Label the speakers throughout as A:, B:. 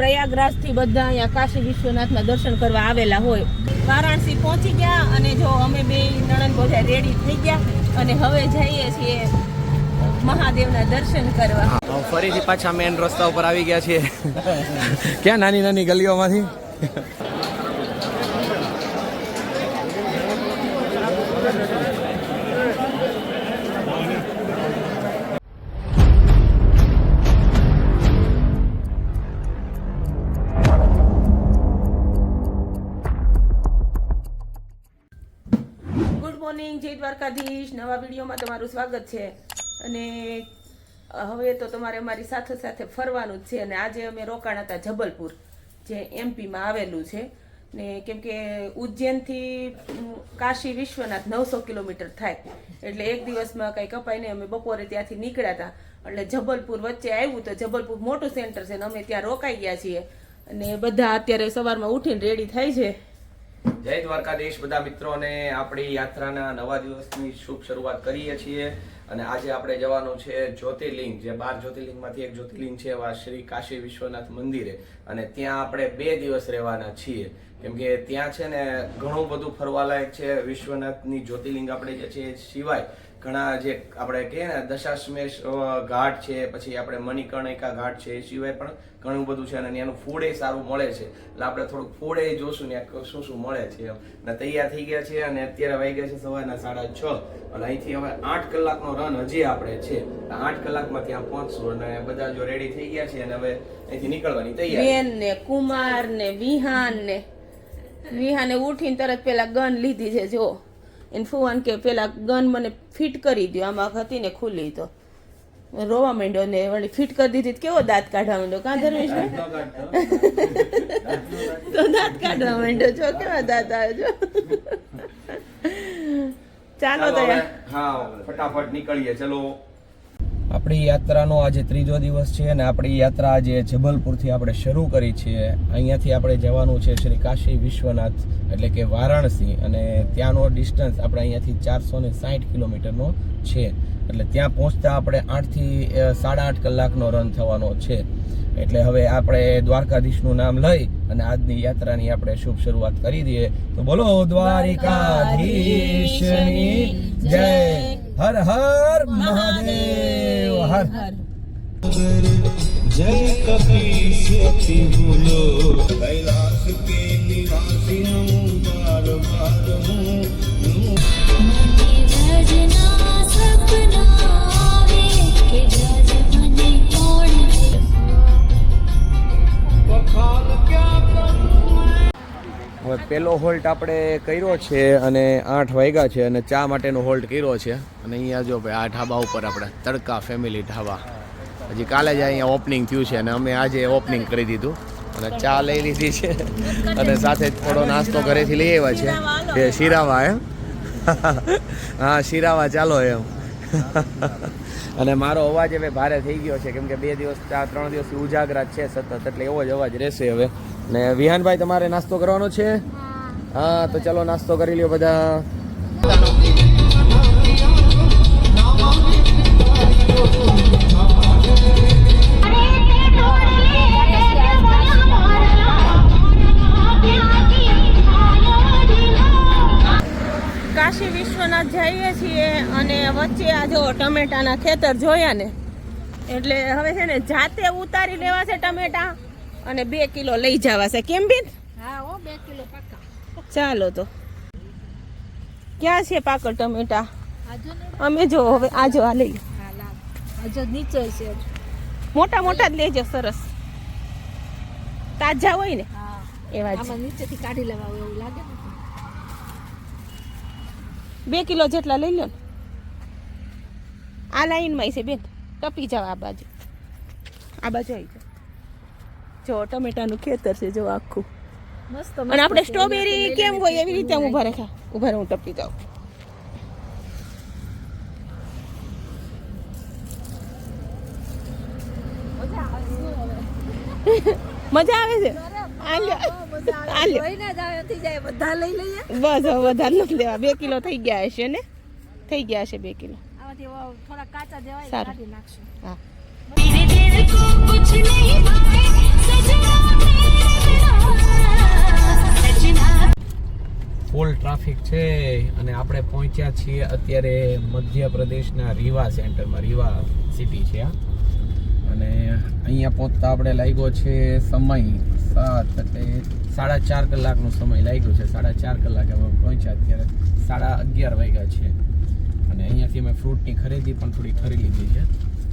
A: પ્રયાગરાજથી બધા અહીંયા કાશી વિશ્વનાથના દર્શન કરવા આવેલા હોય. વારાણસી પહોંચી ગયા અને જો અમે બે નણંદ બધા રેડી થઈ ગયા અને હવે જઈએ છીએ મહાદેવના દર્શન કરવા.
B: ફરીથી પાછા મેન રસ્તા ઉપર આવી ગયા છીએ. ક્યાં નાની નાની ગલીઓમાંથી?
A: જય દ્વારકાધીશ. નવા વિડીયોમાં તમારું સ્વાગત છે. અને હવે તો તમારે અમારી સાથે સાથે ફરવાનું જ છે. અને આજે અમે રોકાણ હતા જબલપુર, જે એમપીમાં આવેલું છે. ને કેમ કે ઉજ્જૈનથી કાશી વિશ્વનાથ નવસો કિલોમીટર થાય. એટલે એક દિવસમાં કંઈ કપાઈને અમે બપોરે ત્યાંથી નીકળ્યા હતા. એટલે જબલપુર વચ્ચે આવ્યું તો જબલપુર મોટું સેન્ટર છે ને અમે ત્યાં રોકાઈ ગયા છીએ. અને બધા અત્યારે સવારમાં ઉઠીને રેડી થાય છે.
B: જય દ્વારકાધીશ બધા મિત્રોને આપણી યાત્રાના નવા દિવસની શુભ શરૂઆત કરીએ છીએ. અને આજે આપણે જવાનું છે જ્યોતિર્લિંગ, જે બાર જ્યોતિર્લિંગમાંથી એક જ્યોતિર્લિંગ છે, એવા શ્રી કાશી વિશ્વનાથ મંદિરે. અને ત્યાં આપણે બે દિવસ રહેવાના છીએ. કેમ કે ત્યાં છે ને ઘણું બધું ફરવાલાયક છે. વિશ્વનાથની જ્યોતિર્લિંગ આપણે જે છે સિવાય ઘણા જે આપણે કહીએ ને દશાશ્મેશ ઘાટ છે, પછી આપણે મણિકર્ણિકા ઘાટ છે, એ સિવાય પણ ઘણું બધું છે, અને એનું ફૂડ એ સારું મળે છે. એટલે આપણે થોડુંક ફૂડ એ જોશું ને શું શું મળે છે અને તૈયાર થઈ ગયા છે, અને અત્યારે વાગી ગયા છે સવારના સાડા છ. અને અહીંથી હવે આઠ કલાકનો રન હજી આપણે છે. આઠ કલાકમાં ત્યાં પહોંચશું, અને બધા જો રેડી થઈ ગયા છે, અને હવે અહીંથી નીકળવાની તૈયારી.
A: ને, કુમાર ને, વિહાન ને, વિહાને ઉઠીને તરત પેલા ગન લીધી છે, જો. એને ફુવાન કે પેલા ગન મને ફિટ કરી દો આમાં હતી ને ખુલ્લી તો. રોવા માંડ્યો ને વળી ફિટ કરી દીધી કેવો દાંત કાઢવા માંડ્યો? કાં ધર્મેશ તો દાંત કાઢવા માંડ્યો છો? કેવા દાંત આવે છો? ચાલો તો
B: હા ફટાફટ નીકળીએ. ચલો. આપણી યાત્રાનો આજે ત્રીજો દિવસ છે અને આપણી યાત્રા આજે જબલપુરથી આપણે શરૂ કરી છીએ અહીંયાથી આપણે જવાનું છે શ્રી કાશી વિશ્વનાથ એટલે કે વારાણસી અને ત્યાંનો ડિસ્ટન્સ આપણે અહીંયાથી ચારસો ને સાઠ કિલોમીટરનો છે. એટલે ત્યાં પહોંચતા આપણે આઠથી સાડા આઠ કલાકનો રન થવાનો છે. એટલે હવે આપણે દ્વારકાધીશનું નામ લઈ અને આજની યાત્રાની આપણે શુભ શરૂઆત કરી દઈએ. તો બોલો દ્વારિકાધીશની જય. હર હર મહાદેવ. હર
C: જય
D: કપી સ્યતિ ભૂલો કૈલાસ કે
B: નિવાસી પેલો હોલ્ટ આપણે કર્યો છે અને આઠ વાગ્યા છે અને ચા માટેનો હોલ્ટ કર્યો છે. અને અહીંયા જો ભાઈ, આ ઢાબા ઉપર આપણે તડકા ફેમિલી ઢાબા. હજી કાલે જ અહીંયા ઓપનિંગ થયું છે અને અમે આજે ઓપનિંગ કરી દીધું. અને ચા લઈ લીધી છે. અને સાથે થોડો નાસ્તો ઘરેથી લઈ આવ્યા છે. એ શિરાવા એમ. હા, શિરાવા ચાલો એમ. અને મારો અવાજ હવે ભારે થઈ ગયો છે. કેમ કે બે દિવસ, ચાર, ત્રણ દિવસથી ઉજાગરા છે સતત. એટલે એવો જ અવાજ રહેશે હવે. ને વિહાનભાઈ, તમારે નાસ્તો કરવાનો છે? હા, તો ચલો નાસ્તો કરી લ્યો બધા.
A: કાશી વિશ્વનાથ જઈએ છીએ અને વચ્ચે આ જો ટમેટાના ખેતર જોયા ને, એટલે હવે છે ને જાતે ઉતારી લેવા છે ટમેટા. અને બે કિલો લઈ જવાશે કેમ બેન?
E: હા હો બે કિલો પાકા.
A: ચાલો તો. ક્યાં છે પાકળ ટમેટા? અમે જો હવે આ જો આ લઈ
E: નીચે છે.
A: મોટા મોટા જ લેજો સરસ. તાજા હોય ને? એવા જ.
E: નીચેથી કાઢી લેવા એવું લાગે
A: બે કિલો જેટલા લઈ લો ને. આ લાઈનમાં છે બેન. ટપી જાવ આ બાજુ. આ બાજુ આવી જાઓ. જો ટમેટાનું ખેતર છે જો આખું.
E: મસ્ત
A: અને આપણે સ્ટ્રોબેરી કેમ હોય એવી રીતે હું ઊભા રાખા? ઊભા હું ટપી જાઉં. મજા આવે. છે? આલ્યો. આલ્યો.
E: જોઈને જ આવે થઈ જાય બધા લઈ લઈએ.
A: બસ હવે વધારે નથી લેવા. બે કિલો થઈ ગયા હશે ને? થઈ ગયા હશે બે કિલો.
E: થોડા કાચા જેવાય
A: સારું.
E: કાઢી નાખશું.
A: હા.
B: ટ્રાફિક છે અને આપણે પહોંચ્યા છીએ અત્યારે મધ્યપ્રદેશના રીવા સેન્ટરમાં, રીવા સિટી છે આ. અને અહીંયા પહોંચતા આપણે લાગ્યો છે સમય સાત એટલે સાડા ચાર કલાકનો સમય લાગ્યો છે. સાડા ચાર કલાકે અમે પહોંચ્યા અત્યારે સાડા અગિયાર વાગ્યા છે. અને અહીંયાથી મેં ફ્રૂટની ખરીદી પણ થોડી ખરી લીધી છે.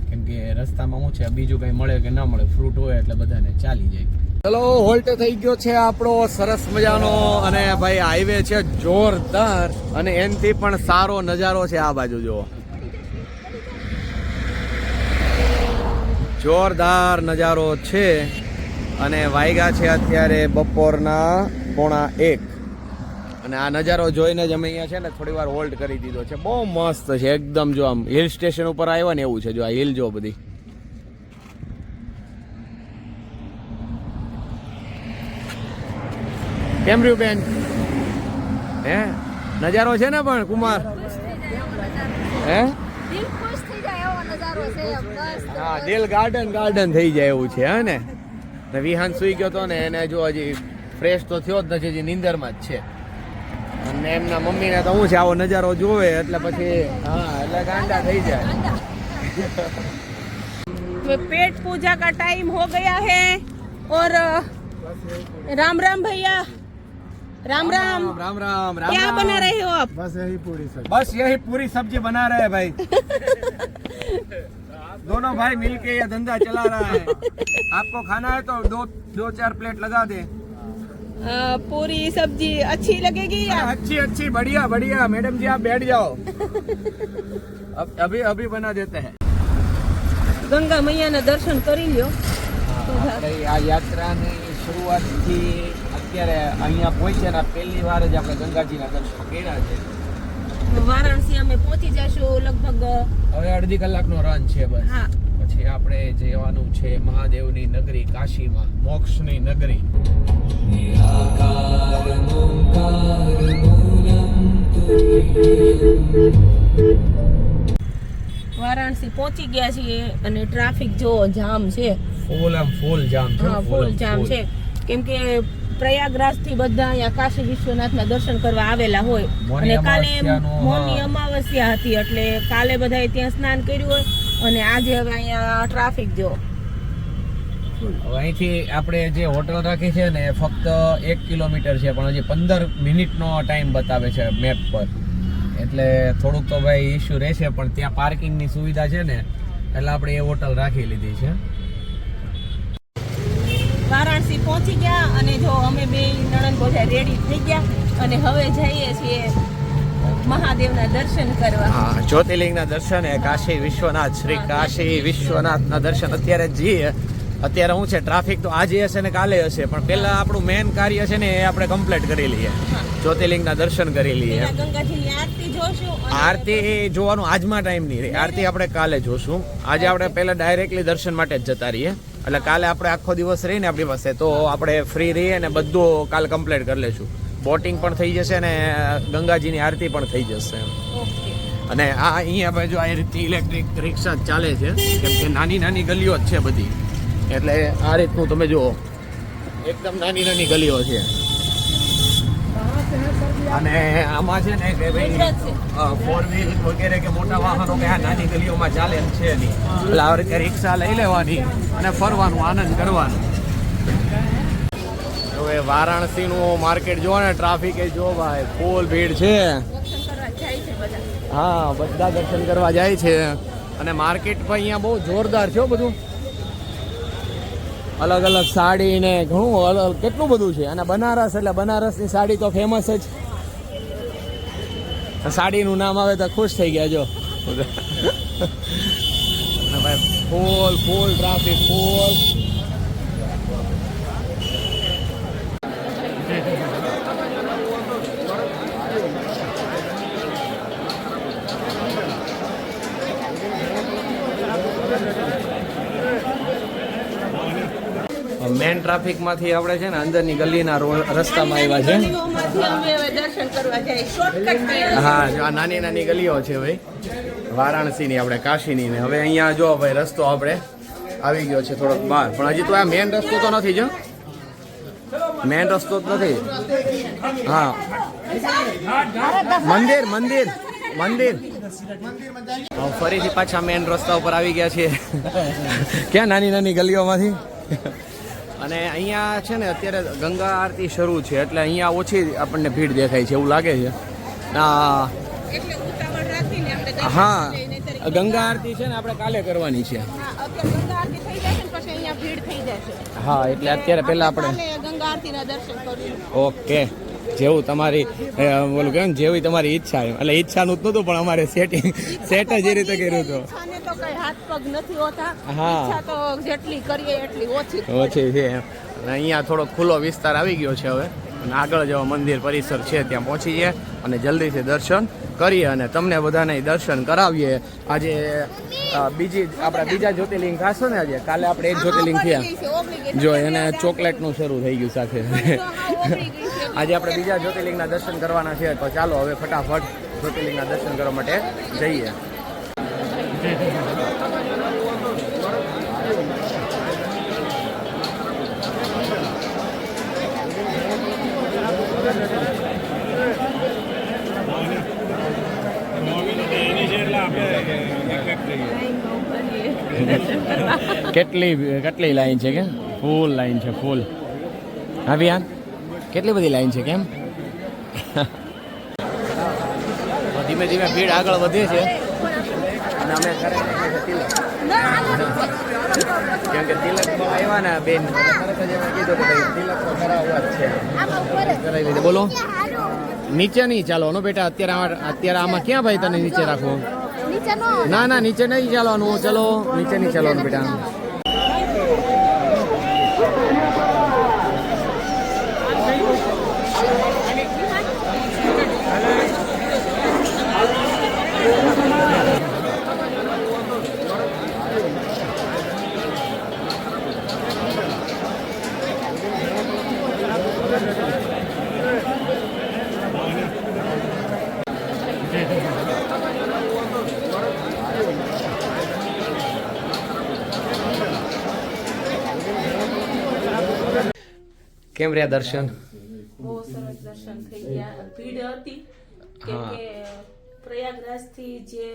B: કેમ કે રસ્તામાં હું છે, બીજું કંઈ મળે કે ના મળે, ફ્રૂટ હોય એટલે બધાને ચાલી જાય. ચલો, હોલ્ટ થઈ ગયો છે આપણો, સરસ મજાનો. અને ભાઈ હાઈવે છે જોરદાર. અને એનથી પણ સારો નજારો છે આ બાજુ જો જોરદાર નજારો છે. અને વાયગા છે અત્યારે બપોરના પોણા એક. અને આ નજારો જોઈને જ અમે અહીંયા છે ને થોડી વાર હોલ્ડ કરી દીધો છે. બહુ મસ્ત છે, એકદમ જો આમ હિલ સ્ટેશન ઉપર આવ્યા ને એવું છે, જો આ હિલ જો બધી. કેમ રહ્યું બેન? હે? નજારો છે ને પણ કુમાર? હે? હા દિલ ગાર્ડન ગાર્ડન થઈ જાય એવું છે હે ને? વિહાન સુઈ ગયો તો ને એને જો હજી ફ્રેશ તો થયો જ નથી હજી નિંદરમાં જ છે. અને એમના મમ્મીને તો હું છે આવો નજારો જોવે એટલે પછી હા એટલે ગાંડા થઈ જાય.
A: પેટ પૂજા કા ટાઈમ હો ગયા હે ઓર રામ રામ ભૈયા. राम राम
B: राम राम राम
A: क्या बना रहे हो आप
B: बस यही पूरी सब्जी बना रहे हैं भाई दोनों भाई मिलके ये धंधा चला रहा है आपको खाना है तो दो दो चार प्लेट लगा दे
A: अ, पूरी सब्जी अच्छी लगेगी या
B: अच्छी अच्छी बढ़िया बढ़िया मैडम जी आप बैठ जाओ अब अभी अभी बना देते हैं
A: ગંગા મૈયાના દર્શન કરી લ્યો
B: આપણે આ યાત્રાની શરૂઆતથી અત્યારે અહીંયા પહોંચ્યા ને પહેલી વાર જ આપણે ગંગાજીના દર્શન કર્યા છે.
A: વારાણસી અમે પહોંચી જશું લગભગ
B: હવે અડધી કલાકનો રન છે બસ.
A: હા.
B: પછી આપણે જવાનું છે મહાદેવની નગરી કાશીમાં મોક્ષની નગરી.
A: વારાણસી પહોંચી ગયા છીએ અને ટ્રાફિક જો જામ છે.
B: ફૂલ આમ ફૂલ જામ છે
A: ફૂલ જામ છે. કેમ કે પ્રયાગરાજથી બધા અહીંયા કાશી વિશ્વનાથના દર્શન કરવા આવેલા હોય. અને કાલે મોની અમાવસ્યા હતી એટલે કાલે બધાએ ત્યાં સ્નાન કર્યું હોય અને આજે હવે અહીંયા ટ્રાફિક જો.
B: અહીંથી આપણે જે હોટલ રાખી છે ને ફક્ત એક કિલોમીટર છે પણ હજી પંદર મિનિટનો ટાઈમ બતાવે છે મેપ પર. એટલે થોડુંક તો ભાઈ ઇશ્યુ રહેશે પણ ત્યાં પાર્કિંગની સુવિધા છે ને એટલે આપણે એ હોટલ રાખી લીધી છે.
A: વારાણસી પહોંચી ગયા અને જો અમે બે નણંદ બોજા રેડી થઈ ગયા અને હવે જઈએ છીએ મહાદેવના દર્શન કરવા.
B: હા જ્યોતિર્લિંગના દર્શન એ કાશી વિશ્વનાથ શ્રી કાશી વિશ્વનાથના દર્શન. અત્યારે જઈએ. અત્યારે શું છે ટ્રાફિક તો આજે હશે ને કાલે હશે પણ પહેલા આપણું મેન કાર્ય છે ને એ આપણે કમ્પ્લીટ કરી લઈએ. જ્યોતિર્લિંગના દર્શન કરી લઈએ.
A: ગંગાજીની આરતી જોશું
B: આરતી જોવાનું આજમાં ટાઈમ નહીં રહે. આરતી આપણે કાલે જોશું. આજે આપણે પહેલા ડાયરેક્ટલી દર્શન માટે જ જતા રહીએ. એટલે કાલે આપણે આખો દિવસ રહીને આપણી પાસે. તો આપણે ફ્રી રહીએ ને બધું કાલે કમ્પ્લીટ કરી લેશું. બોટિંગ પણ થઈ જશે ને ગંગાજીની આરતી પણ થઈ જશે.
A: ઓકે
B: અને આ અહીંયા બાજુ આ રીતે ઇલેક્ટ્રિક રિક્ષા જ ચાલે છે. કેમ કે નાની નાની ગલીઓ જ છે બધી. એટલે આ રીતનું તમે જુઓ. એકદમ નાની નાની ગલીઓ છે. અને આમાં છે ને કે ભાઈ ફોર વ્હીલ વગેરે કે મોટા વાહનો કે આ નાની ગલીઓમાં ચાલે છે નહીં. એટલે આ રીતે રિક્ષા લઈ લેવાની અને ફરવાનું આનંદ કરવાનું. હવે વારાણસીનું માર્કેટ જુઓ ને ટ્રાફિક એ જો ભાઈ ફૂલ ભીડ છે. હા બધા દર્શન કરવા જાય છે. અને માર્કેટ પણ અહીંયા બહુ જોરદાર છે બધું. અલગ અલગ સાડી ને ઘણું અલગ કેટલું બધું છે. અને બનારસ એટલે બનારસની સાડી તો ફેમસ જ. સાડીનું નામ આવે તો ખુશ થઈ ગયા જો. ભાઈ ફૂલ ફૂલ ટ્રાફિક ફૂલ મેન ટ્રાફિકમાંથી આપણે છે ને અંદરની ગલીના રોડ રસ્તામાં આવ્યા છે. હા આ નાની નાની ગલીઓ છે ભાઈ. વારાણસીની આપણે, કાશીની ને. હવે અહીંયા જો ભાઈ, રસ્તો આપણે આવી ગયો છે થોડોક બહાર. પણ હજી તો આ મેઇન રસ્તો તો નથી જો. મેઇન રસ્તો જ નથી. હા. મંદિર મંદિર મંદિર. ફરીથી પાછા મેન રસ્તા ઉપર આવી ગયા છીએ. ક્યાં નાની નાની ગલીઓમાંથી? અને અહીંયા છે ને અત્યારે ગંગા આરતી શરૂ છે એટલે અહીંયા ઓછી આપણને ભીડ દેખાય છે એવું લાગે છે. હા ગંગા આરતી છે ને આપણે કાલે કરવાની છે. હા એટલે અત્યારે પહેલા આપણે
A: ગંગા આરતીના દર્શન
B: ઓકે. જેવું તમારી બોલું કેમ જેવી તમારી ઈચ્છા એમ. એટલે ઈચ્છાનું જ નહોતું પણ અમારે સેટિંગ સેટ જ એ રીતે કર્યું હતું.
A: ઓછી
B: છે. અને અહીંયા થોડો ખુલ્લો વિસ્તાર આવી ગયો છે હવે. અને આગળ જેવો મંદિર પરિસર છે ત્યાં પહોંચીએ અને જલ્દીથી દર્શન કરીએ અને તમને બધાને દર્શન કરાવીએ. આજે બીજી આપણા બીજા જ્યોતિર્લિંગ ખાશો ને આજે? કાલે આપણે એક જ્યોતિર્લિંગ થયા. જો એને ચોકલેટનું શરૂ થઈ ગયું સાથે. આજે આપણે બીજા જ્યોતિર્લિંગના દર્શન કરવાના છે, તો ચાલો હવે ફટાફટ જ્યોતિર્લિંગના દર્શન કરવા માટે જઈએ. કેટલી કેટલી લાઈન છે કે? ફૂલ લાઈન છે, ફૂલ. આવ્યા કેટલી બધી લાઈન છે કેમ? ધીમે ધીમે ભીડ આગળ વધે છે. અને અમે કેમ કે તિલકમાં આવ્યા ને બેન તરત જ કીધું કે તિલક તો કરાવવા જ છે. કરાવી લીધે. બોલો. નીચે નહીં ચાલવાનું બેટા અત્યારે આમાં- અત્યારે આમાં ક્યાં ભાઈ તને નીચે રાખવું?
E: ના
B: ના નીચે નહીં ચાલવાનું. ચલો નીચે નહીં ચાલવાનું બેટા. કેમ રહ્યા દર્શન?
A: બહુ સરસ દર્શન થઈ ગયા. ભીડ હતી કેમ. કે પ્રયાગરાજથી જે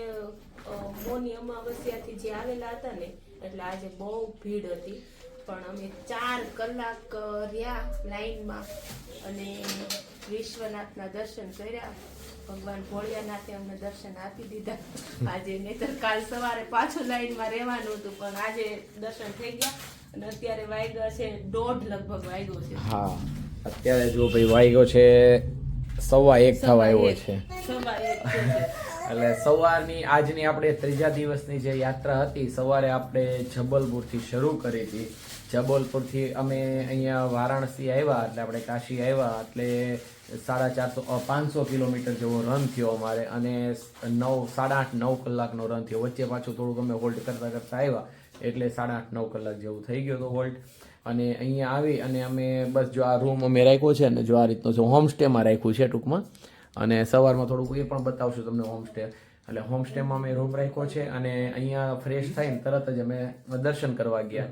A: મોની અમાવસ્યાથી જે આવેલા હતા ને એટલે આજે બહુ ભીડ હતી. પણ અમે ચાર કલાક રહ્યા લાઈનમાં અને વિશ્વનાથના દર્શન કર્યા. ભગવાન ભોળિયાનાથે અમને દર્શન આપી દીધા. આજે નહીતર કાલ સવારે પાછું લાઈનમાં રહેવાનું હતું પણ આજે દર્શન થઈ ગયા. અને અત્યારે વાગ્યા છે દોઢ લગભગ વાગ્યો છે.
B: હા અત્યારે જો ભાઈ વાગ્યો છે સવા એક થવા આવ્યો છે. એટલે સવારની આજની આપણે ત્રીજા દિવસની જે યાત્રા હતી સવારે આપણે જબલપુરથી શરૂ કરી હતી. જબલપુરથી અમે અહીંયા વારાણસી આવ્યા એટલે આપણે કાશી આવ્યા એટલે સાડા ચારસો પાંચસો કિલોમીટર જેવો રન થયો અમારે અને નવ સાડા આઠ નવ કલાકનો રન થયો. વચ્ચે પાછું થોડુંક અમે હોલ્ડ કરતા કરતા આવ્યા. એટલે સાડા આઠ, નવ કલાક જેવું થઈ ગયો હતો હોલ્ડ અને અહીંયા આવી અને અમે બસ જો આ રૂમ અમે રાખ્યો છે ને જો આ રીતનો છે હોમસ્ટેમાં રાખ્યું છે ટૂંકમાં. અને સવારમાં થોડુંક એ પણ બતાવશું તમને હોમસ્ટે. એટલે હોમસ્ટેમાં અમે રૂમ રાખ્યો છે અને અહીંયા ફ્રેશ થઈને તરત જ અમે દર્શન કરવા ગયા.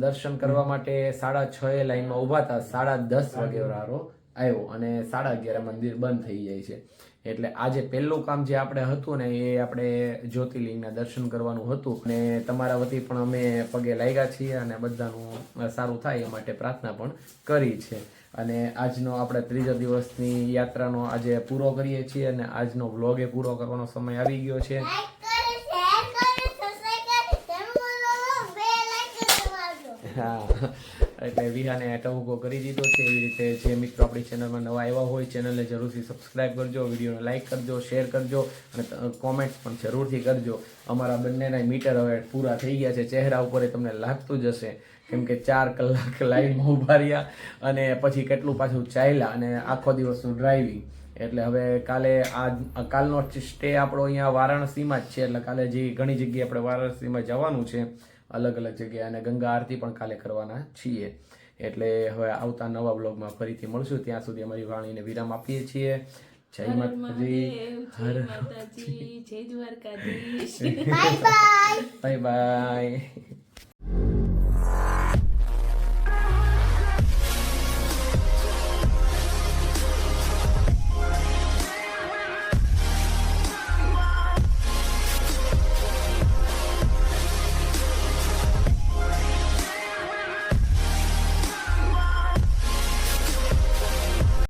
B: દર્શન કરવા માટે સાડા છ એ લાઈનમાં ઊભા હતા, સાડા દસ વાગે વારો આવ્યો અને સાડા અગિયારે મંદિર બંધ થઈ જાય છે. એટલે આજે પહેલું કામ જે આપણે હતું ને એ આપણે જ્યોતિર્લિંગના દર્શન કરવાનું હતું અને તમારા વતી પણ અમે પગે લાગ્યા છીએ અને બધાનું સારું થાય એ માટે પ્રાર્થના પણ કરી છે. અને આજનો આપણે ત્રીજા દિવસની યાત્રાનો આજે પૂરો કરીએ છીએ અને આજનો વ્લોગ એ પૂરો કરવાનો સમય આવી ગયો છે. હા. એટલે વિહાને ઊભો કરી દીધો છે. એવી રીતે જે મિત્રો આપણી ચેનલમાં નવા આવ્યા હોય ચેનલને જરૂરથી સબસ્ક્રાઇબ કરજો, વિડીયોને લાઇક કરજો શેર કરજો અને કોમેન્ટ પણ જરૂરથી કરજો. અમારા બંનેના મીટર હવે પૂરા થઈ ગયા છે. ચહેરા ઉપર તમને લાગતું જ હશે. કેમ કે ચાર કલાક લાઈનમાં ઊભા રહ્યા અને પછી કેટલું પાછું ચાલ્યા અને આખો દિવસનું ડ્રાઇવિંગ એટલે હવે કાલે આ કાલનો સ્ટે આપણો અહીંયા વારાણસીમાં જ છે. એટલે કાલે જે ઘણી જગ્યાએ આપણે વારાણસીમાં જવાનું છે અલગ અલગ જગ્યાએ અને ગંગા આરતી પણ કાલે કરવાના છીએ. એટલે હવે આવતા નવા બ્લોગમાં ફરીથી મળશું. ત્યાં સુધી અમારી વાણીને વિરામ આપીએ છીએ. જય માતાજી. હર
A: માતાજી જય દ્વારકાધીશ.
B: Bye by